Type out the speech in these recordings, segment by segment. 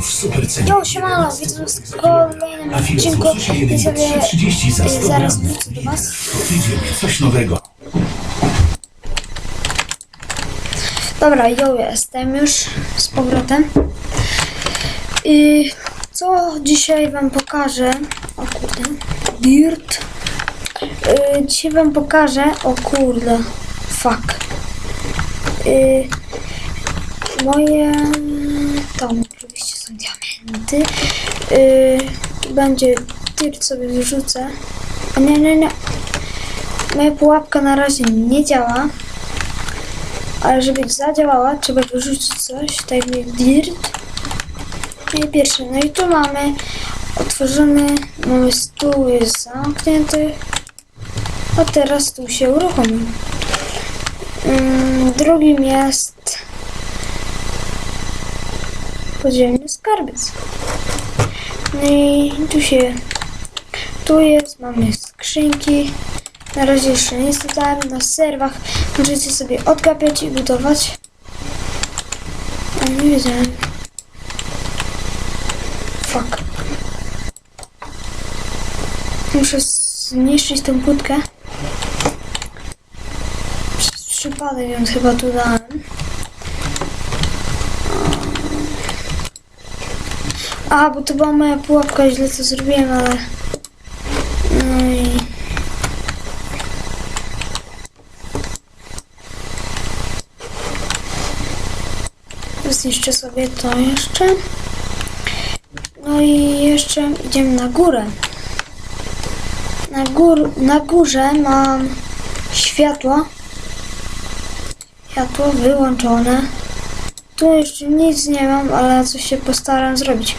W supercenie. Jo, siemano, witam was w kolejnym odcinku i sobie 3.30 za 100 y, zaraz wrócę do was. Tydzień coś nowego. Dobra, jo, jestem już z powrotem. I co dzisiaj wam pokażę? O kurde, dirt. Y, dzisiaj wam pokażę, o kurde, fuck. Y, moje, tam diamenty. Y, będzie dirt sobie wyrzucę. A nie, nie, nie. Moja pułapka na razie nie działa. Ale żeby zadziałała, trzeba wyrzucić coś, tak jak dirt. No i pierwsze, no i tu mamy otworzony, mamy stół jest zamknięty, a teraz stół się uruchomił. Mm, drugim jest podziemny skarbiec. No i tu się, tu jest, mamy skrzynki. Na razie jeszcze nic tutaj na serwach. Możecie sobie odgapiać i budować. A nie wiedziałem. Fuck. Muszę zniszczyć tę budkę. Przez przypadek ją chyba tu dałem. A, bo to była moja pułapka, źle to zrobiłem, ale... No i... Zniszczę sobie to jeszcze. No i jeszcze idziemy na górę. Na, gór, na górze mam światło. Światło wyłączone. Tu jeszcze nic nie mam, ale coś się postaram zrobić.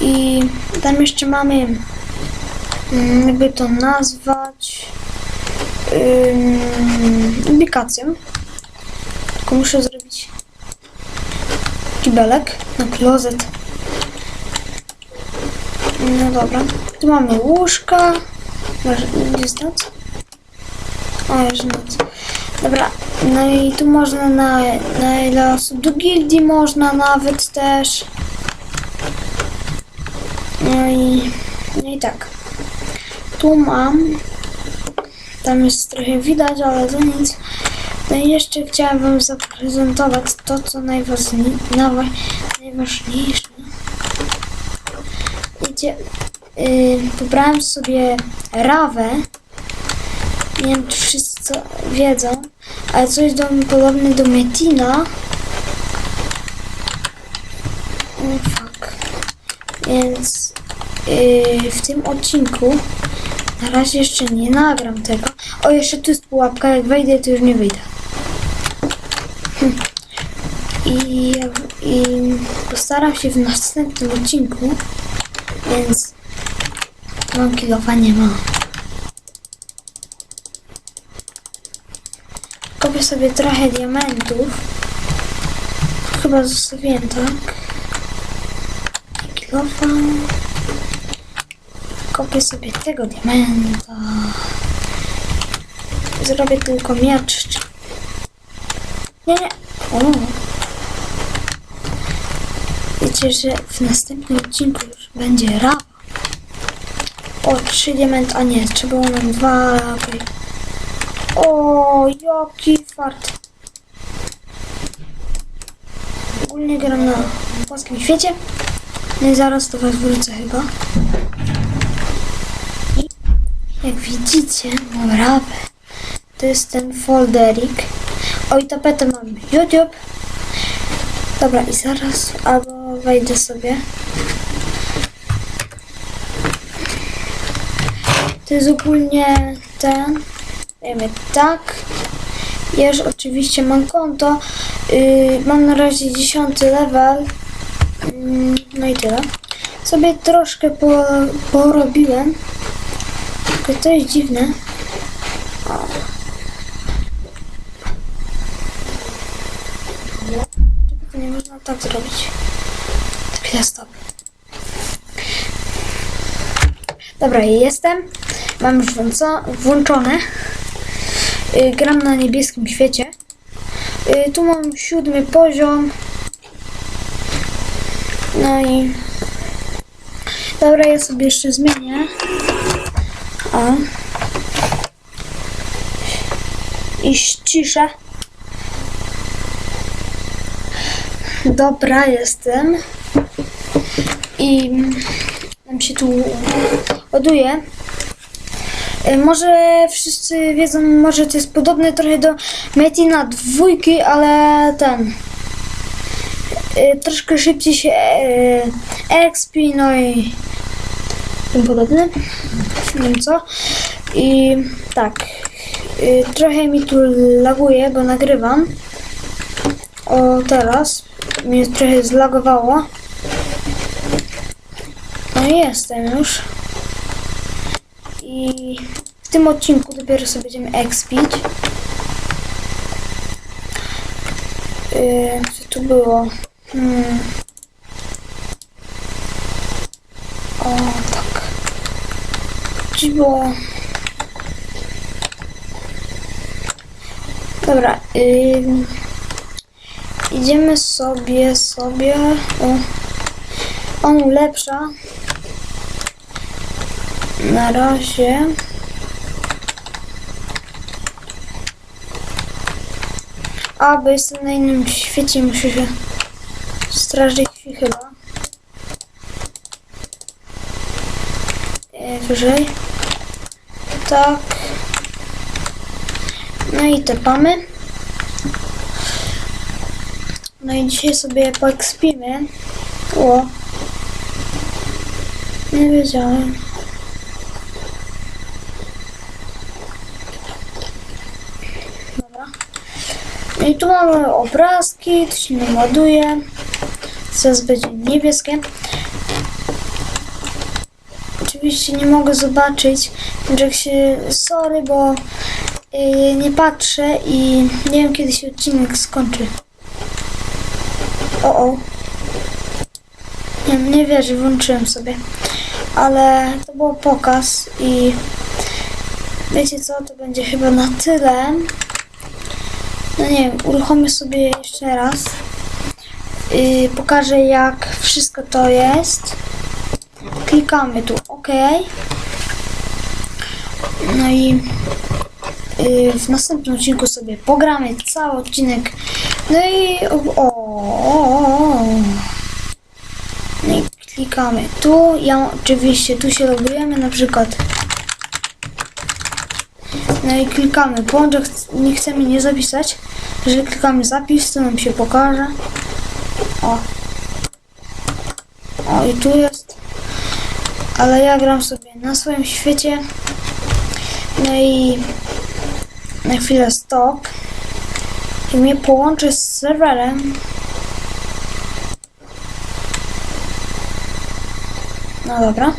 I tam jeszcze mamy, mm, jakby to nazwać, ym, ubikację. Tylko muszę zrobić kibelek na klozet. No dobra. Tu mamy łóżka. Noc? O, jest noc. Dobra. No i tu można na, na ile osób do gildii można nawet też. No i, no i tak. Tu mam. Tam jest trochę widać, ale to nic. No i jeszcze chciałam Wam zaprezentować to, co najważniejsze. Wiecie, yy, sobie rawę. Nie wiem, czy wszyscy wiedzą, ale coś do, podobne do Metina. Fuck. Więc yy, w tym odcinku na razie jeszcze nie nagram tego. O, jeszcze tu jest pułapka, jak wejdę, to już nie wyjdę. I, I postaram się w następnym odcinku, więc mam kilofa nie ma. Kopię sobie trochę diamentów. Chyba zostawiłem tak. Kilofa. Kopię sobie tego diamenta. Zrobię tylko miecz. Nie, nie. O. Wiecie, że w następnym odcinku już będzie rap. O, trzy diamenty, a nie, trzeba nam dwa rapy. O, jaki fart. Ogólnie gram na polskim świecie. No i zaraz do was wrócę chyba. Jak widzicie, mam rapę. To jest ten folderik. O, i tapetę mam YouTube. Dobra, i zaraz albo wejdę sobie. To jest ogólnie ten. Wiemy, tak. Ja już oczywiście mam konto. Yy, mam na razie 10 level. Yy, no i tyle. Sobie troszkę po, porobiłem. Tylko to jest dziwne. To nie można tak zrobić. Chwila, stop. Dobra, jestem. Mam już włączone. Y, gram na niebieskim świecie. Y, tu mam siódmy poziom. No i... Dobra, ja sobie jeszcze zmienię. O. I ściszę. Dobra, jestem. I nam się tu ładuje. E, Może wszyscy wiedzą, może to jest podobne trochę do Metina dwójki, ale ten e, troszkę szybciej się e, expi, no i tym podobne. Co. I tak, e, trochę mi tu laguje, bo nagrywam. O, teraz mnie trochę zlagowało. No i jestem już. I w tym odcinku dopiero sobie będziemy expić. Yy, co tu było? Hmm. O, tak. Było... Dobra. Yy, idziemy sobie, sobie... O, on ulepsza. Na razie. A, bo jestem na innym świecie, muszę się strażyć chyba. E, wyżej. Tak. No i tepamy. No i dzisiaj sobie poekspimy. O. Nie wiedziałem. Dobra. No i tu mamy obrazki, to się nam ładuje. Zaraz będzie niebieskie. Oczywiście nie mogę zobaczyć, że się sorry, bo yy, nie patrzę i nie wiem kiedy się odcinek skończy. O o. Nie, nie wierzę, włączyłem sobie. Ale to był pokaz i wiecie co, to będzie chyba na tyle. No nie wiem, uruchomię sobie jeszcze raz. Yy, pokażę jak wszystko to jest. Klikamy tu OK. No i yy, w następnym odcinku sobie pogramy cały odcinek. No i o, o, o. No i klikamy tu. Ja oczywiście tu się logujemy na przykład. No i klikamy ch- nie chcemy nie zapisać. Jeżeli klikamy zapis, to nam się pokaże. O. O i tu jest. Ale ja gram sobie na swoim świecie. No i na chwilę stop. I mnie połączy z serwerem. No dobra.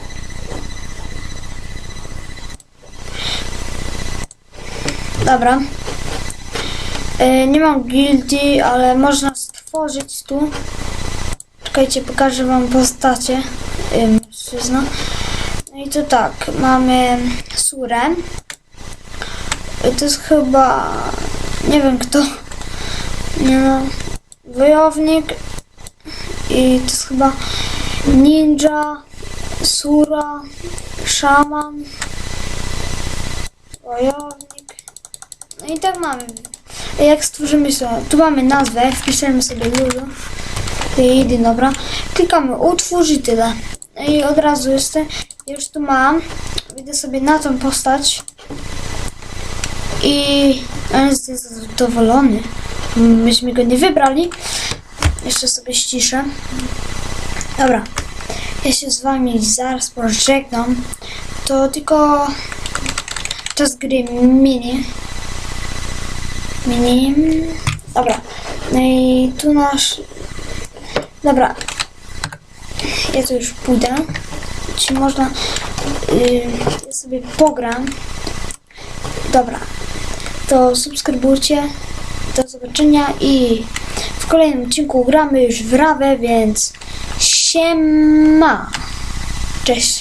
Dobra. E, nie mam guilty, ale można stworzyć tu. Czekajcie, pokażę wam postacie. E, mężczyzna. No i to tak, mamy surę. To jest chyba... Nie wiem kto. Nie no. Wojownik. I to jest chyba ninja, sura, szaman, wojownik. No i tak mamy. Jak stworzymy sobie, tu mamy nazwę, wpiszemy sobie dużo. I dobra. Klikamy utwórz i tyle. I od razu Już tu mam. Idę sobie na tą postać. I on jest zadowolony. Myśmy go nie wybrali. Jeszcze sobie ściszę. Dobra. Ja się z wami zaraz pożegnam. To tylko czas gry mini. Mini. Dobra. No i tu nasz. Dobra. Ja tu już pójdę. Czy można. Yy, ja sobie pogram. Dobra. To subskrybujcie. Do zobaczenia i w kolejnym odcinku gramy już w Rawę, więc siema. Cześć.